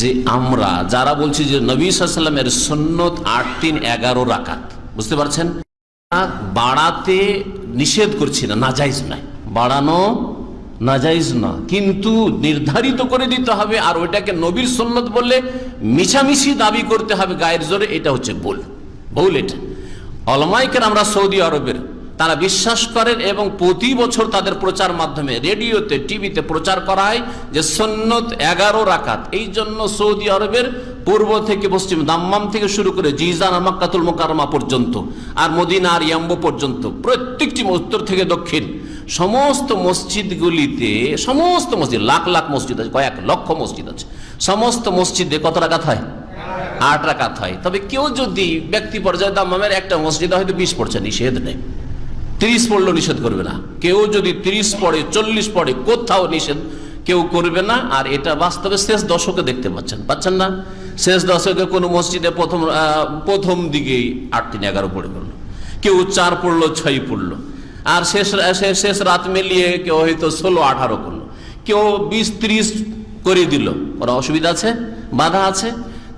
যে আমরা, যারা বলছি যে নবী সাল্লামের সন্ন্যত আট, তিন, এগারো রাকাত, বুঝতে পারছেন? বাড়াতে নিষেধ করছি না, নাজাইজ নয়। বাড়ানো নাজাইজ না, কিন্তু নির্ধারিত করে দিতে হবে আর ওইটাকে নবীর সন্ন্যত বললে মিছামিছি দাবি করতে হবে গায়ের জোরে, এটা হচ্ছে ভুল। ভুল এটা। অলমাইকের আমরা সৌদি আরবের তারা বিশ্বাস করেন এবং প্রতি বছর তাদের প্রচার মাধ্যমে রেডিওতে, টিভিতে প্রচার করা হয় যে সন্ন্যত এগারো রাকাত। এই জন্য সৌদি আরবের পূর্ব থেকে পশ্চিম দাম্মাম থেকে শুরু করে জিজান মাক্কাতুল মোকারমা পর্যন্ত আর মদিনা আর ইয়াম্বো পর্যন্ত, প্রত্যেকটি উত্তর থেকে দক্ষিণ, সমস্ত মসজিদগুলিতে, সমস্ত মসজিদ, লাখ লাখ মসজিদ আছে, কয়েক লক্ষ মসজিদ আছে, সমস্ত মসজিদে কত রাকাত হয়? আট রাকাত হয়। তবে কেউ যদি ব্যক্তি পর্যায়ে দাম্মামের একটা মসজিদে হয়তো বিশ পড়ছে, নিষেধ নেই। তিরিশ পড়লেও নিষেধ করবে না। কেউ যদি তিরিশ পড়ে, চল্লিশ পড়ে, কোথাও নিষেধ কেউ করবে না। আর এটা বাস্তবে শেষ দশকে দেখতে পাচ্ছেন। পাচ্ছেন না? শেষ দশকে কোনো মসজিদে প্রথম প্রথম দিকেই আট তিন এগারো পড়ে পড়ল। কেউ চার পড়ল, ছয় পড়ল। আর শেষ, শেষ- শেষ রাত মিলিয়ে কেউ হয়তো ষোলো, আঠারো করল। কেউ বিশ, ত্রিশ করে দিল। ওরা অসুবিধা আছে? বাধা আছে?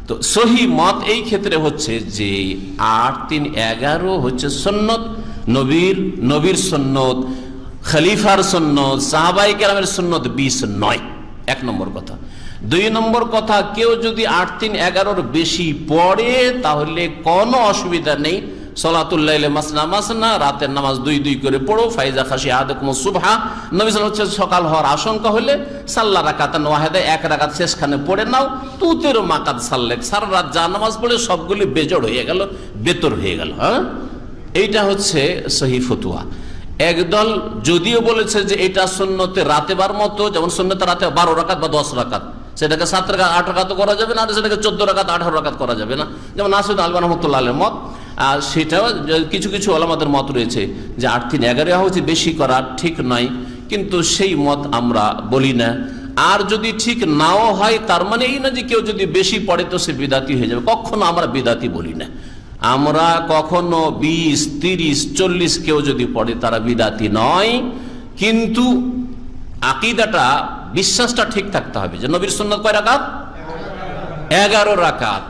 তো সহি মত এই ক্ষেত্রে হচ্ছে যে আট, তিন, এগারো হচ্ছে সন্ন্যত। নবীর নবীর সন্ন্যত খলিফার সন্ন্যত সাহাবাই কেরামের সন্ন্যত বিশ নয়। এক নম্বর কথা। দুই নম্বর কথা, কেউ যদি আট তিন এগারোর বেশি পড়ে, তাহলে কোনো অসুবিধা নেই। সলাতুল্লাহ মাসনা মাসনা, রাতের নামাজ দুই দুই করে পড়ো, ফাইজা খাসি আদকুম সুবহা। নবী ওয়াসাল্লাম সকাল হওয়ার আশঙ্কা হলে সাল্লা রাকাতান ওয়াহেদা, এক রাকাত শেষখানে পড়ে নাও। তুতেরও মাকাত সাল্লেক, সারা রাত যা নামাজ পড়ে সবগুলি বেজড় হয়ে গেল, বেতর হয়ে গেল হ্যাঁ? এইটা হচ্ছে সহি ফতুয়া। একদল যদিও বলেছে যে এটা সন্ন্যতে রাতে বার মতো, যেমন সন্ন্যতে রাতে বারো রাকাত বা দশ রাকাত। সেটাকে সাত রাকাত, আট রাকাত করা যাবে না সেটাকে চোদ্দ রাকাত, আঠারো রাকাত করা যাবে না। যেমন নাসিদ আলবান রহমতুল্লাহ মত। আর সেটাও কিছু কিছু আলামাদের মত রয়েছে যে আট তিন এগারো হচ্ছে বেশি করা ঠিক নয়। কিন্তু সেই মত আমরা বলি না। আর যদি ঠিক নাও হয়, তার মানে এই না যে কেউ যদি বেশি পড়ে তো সে বিদাতি হয়ে যাবে। কখনো আমরা বিদাতি বলি না। আমরা কখনো বিশ, তিরিশ, চল্লিশ কেউ যদি পড়ে তারা বিদাতি নয়। কিন্তু আকিদাটা, বিশ্বাসটা ঠিক থাকতে হবে যে নবীর সুন্নত কয় রাকাত? এগারো রাকাত।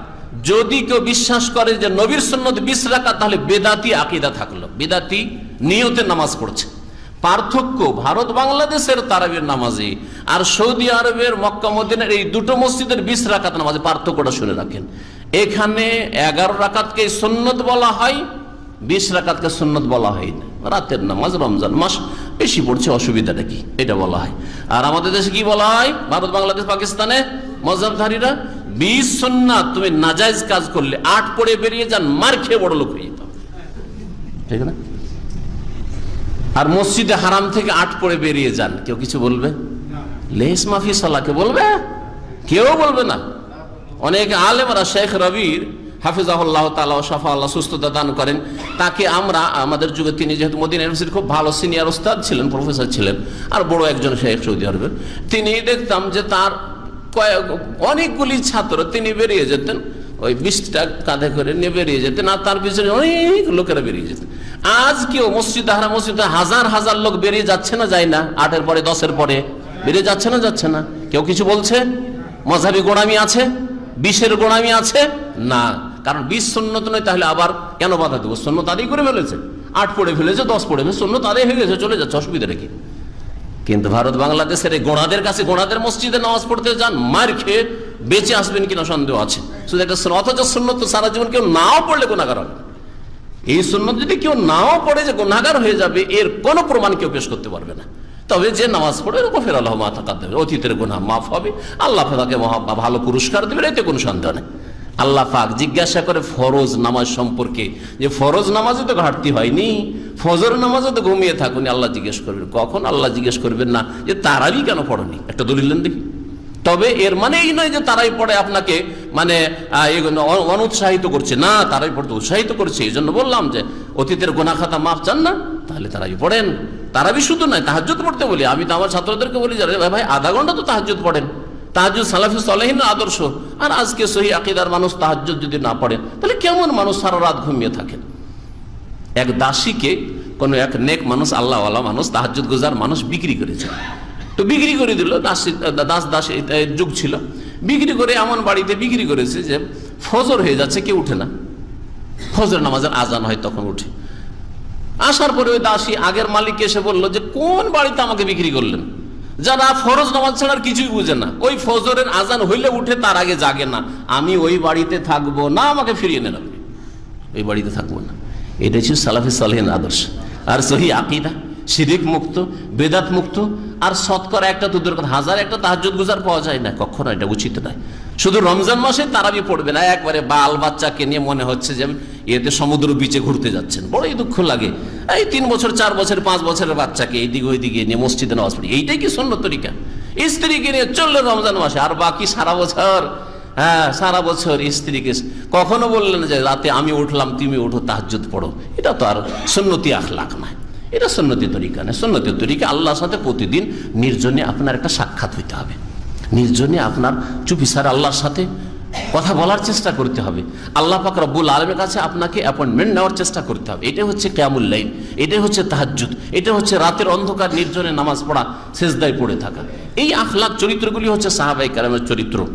যদি কেউ বিশ্বাস করে যে নবীর সুন্নত বিশ রাকাত, তাহলে বেদাতি আকিদা থাকল। বেদাতি নিয়তে নামাজ পড়ছে। পার্থক্য ভারত বাংলাদেশের তারাবির নামাজে আর সৌদি আরবের মক্কা মদিনের এই দুটো মসজিদের বিশ রাকাত নামাজে পার্থক্যটা শুনে রাখেন। এখানে এগারো রাকাতকে সুন্নত বলা হয়, বিশ রাকাতকে সুন্নত বলা হয় না। রাতের নামাজ, রমজান মাস, বেশি পড়ছে, অসুবিধাটা কি? এটা বলা হয়। আর আমাদের দেশে কি বলা হয়? ভারত, বাংলাদেশ, পাকিস্তানে মজাবধারীরা, বিশ সন্ন্যাত তুমি নাজাইজ কাজ করলে, আট পড়ে বেরিয়ে যান, মার খেয়ে বড় লোক হয়ে ঠিক না? আর মসজিদে হারাম থেকে আট পড়ে বেরিয়ে যান, কেউ কিছু বলবে? লেস মাফি সালাকে বলবে? কেউ বলবে না। অনেক আলেমরা শেখ রবির হাফিজাহুল্লাহ তালা সাফা আল্লাহ সুস্থতা দান করেন। তাকে আমরা, আমাদের যুগে তিনি যেহেতু মদিনা ইউনিভার্সিটির খুব ভালো সিনিয়র ওস্তাদ ছিলেন, প্রফেসর ছিলেন, আর বড় একজন শেখ সৌদি আরবের। তিনি দেখতাম যে তার কয়েক, অনেকগুলি ছাত্র তিনি বেরিয়ে যেতেন, ওই বিশটা কাঁধে করে নিয়ে বেরিয়ে যেতেন, আর তার পিছনে অনেক লোকেরা বেরিয়ে যেতেন। আজ কেউ মসজিদ হারা মসজিদে হাজার হাজার লোক বেরিয়ে যাচ্ছে না, যায় না? আটের পরে, দশের পরে বেরিয়ে যাচ্ছে না যাচ্ছে না? কেউ কিছু বলছে? মজাবি গোড়ামি আছে? বিশের গোড়ামি আছে? না। কারণ বিশ সন্ন্যত নয়, তাহলে আবার কেন বাধা দেবো? সন্ন্য তাদের করে ফেলেছে। আট পড়ে ফেলেছে, দশ পড়ে ফেলেছে সন্ন্য তাদের হয়ে গেছে, চলে যাচ্ছে, অসুবিধা রেখে কিন্তু ভারত বাংলাদেশের এই গোড়াদের কাছে, গোড়াদের মসজিদে নামাজ পড়তে যান, মার খেয়ে বেঁচে আসবেন কিনা সন্দেহ আছে। শুধু একটা অথচ তো সারা জীবন কেউ নাও পড়লে গুণাগার হবে। এই শূন্য যদি কেউ নাও পড়ে যে গোনাগার হয়ে যাবে, এর কোনো প্রমাণ কেউ পেশ করতে পারবে না। তবে যে নামাজ পড়ে গফের আল্লাহ মাথা কাঁদ দেবে অতীতের গুণা মাফ হবে। আল্লাহ তাকে মহা ভালো পুরস্কার দেবে এতে কোনো সন্দেহ নেই। আল্লাহ পাক জিজ্ঞাসা করে ফরজ নামাজ সম্পর্কে, যে ফরজ নামাজে তো ঘাটতি হয়নি, ফজর নামাজে তো ঘুমিয়ে থাকুন, আল্লাহ জিজ্ঞেস করবেন, কখন? আল্লাহ জিজ্ঞেস করবেন না, যে তারারই কেন পড়নি? একটা দলিল দেখি। তবে এর মানে এই নয় যে তারাই পড়ে আপনাকে মানে অনুৎসাহিত করছে। না, তারাই পড়তে উৎসাহিত করছে। এই জন্য বললাম যে, অতীতের গোনা খাতা মাফ চান না, তাহলে তারাই পড়েন। তারাবি শুধু নয়, তাহাজ্জুদ পড়তে বলি। আমি তো আমার ছাত্রদেরকে বলি যে আরে ভাই, আধা ঘণ্টা তো তাহাজ্জুদ পড়েন। তাহাজুদ সালাফি আদর্শ। আর আজকে সহি আকিদার মানুষ তাহাজ্জুদ যদি না পড়েন তাহলে কেমন মানুষ সারা রাত ঘুমিয়ে থাকেন এক দাসীকে কোনো এক নেক মানুষ, আল্লাহওয়ালা মানুষ, তাহাজ্জুদ গুজার মানুষ বিক্রি করেছে। তো বিক্রি করে দিল, দাস দাস দাস যুগ ছিল। বিক্রি করে এমন বাড়িতে বিক্রি করেছে যে ফজর হয়ে যাচ্ছে, কেউ উঠে না। ফজর নামাজের আজান হয়, তখন উঠে। আসার পরে ওই দাসী আগের মালিক এসে বলল যে, কোন বাড়িতে আমাকে বিক্রি করলেন? যারা ফরজ নামাজ ছাড়া আর কিছুই বুঝে না। ওই ফজরের আজান হইলে উঠে তার আগে জাগে না। আমি ওই বাড়িতে থাকব না, আমাকে ফিরিয়ে নেন ওই বাড়িতে থাকব না। এটা ছিল সালাফি সালহেন আদর্শ। আর সহি আকিদা, শিরিক মুক্ত, বেদাত মুক্ত, আর শতকরা একটা তো দূর কথা হাজার একটা তাহাজুদ গুজার পাওয়া যায় না। কখনো এটা উচিত নয়। শুধু রমজান মাসে তারাবি পড়বে না, একবারে বাল বাচ্চাকে নিয়ে মনে হচ্ছে যে এতে সমুদ্র বিচে ঘুরতে যাচ্ছেন। বড়ই দুঃখ লাগে। এই তিন বছর, চার বছর, পাঁচ বছরের বাচ্চাকে এইদিকে ওইদিকে নিয়ে মসজিদে নামাজ পড়ি। এইটাই কি শূন্য তরিকা? স্ত্রীকে নিয়ে চলল রমজান মাসে, আর বাকি সারা বছর হ্যাঁ সারা বছর স্ত্রীকে কখনো বললেন যে রাতে আমি উঠলাম, তুমি উঠো, তাহাজ্জুদ পড়ো। এটা তো আর সুন্নতি আখলাখ নয়। এটা সুন্নতি তরিকা নয়। সুন্নতি তরিকা আল্লাহর সাথে প্রতিদিন নির্জনে আপনার একটা সাক্ষাৎ হইতে হবে। নির্জনে আপনার চুপি চুপিসার আল্লাহর সাথে কথা বলার চেষ্টা করতে হবে। আল্লাহ পাক রব্বুল আলমের কাছে আপনাকে অ্যাপয়েন্টমেন্ট নেওয়ার চেষ্টা করতে হবে। এটাই হচ্ছে কেয়ামুল্লাইন এটাই হচ্ছে তাহাজুদ এটা হচ্ছে রাতের অন্ধকার নির্জনে নামাজ পড়া শেষদায় পড়ে থাকা। এই আখলাখ চরিত্রগুলি হচ্ছে সাহাবাই কালামের চরিত্র।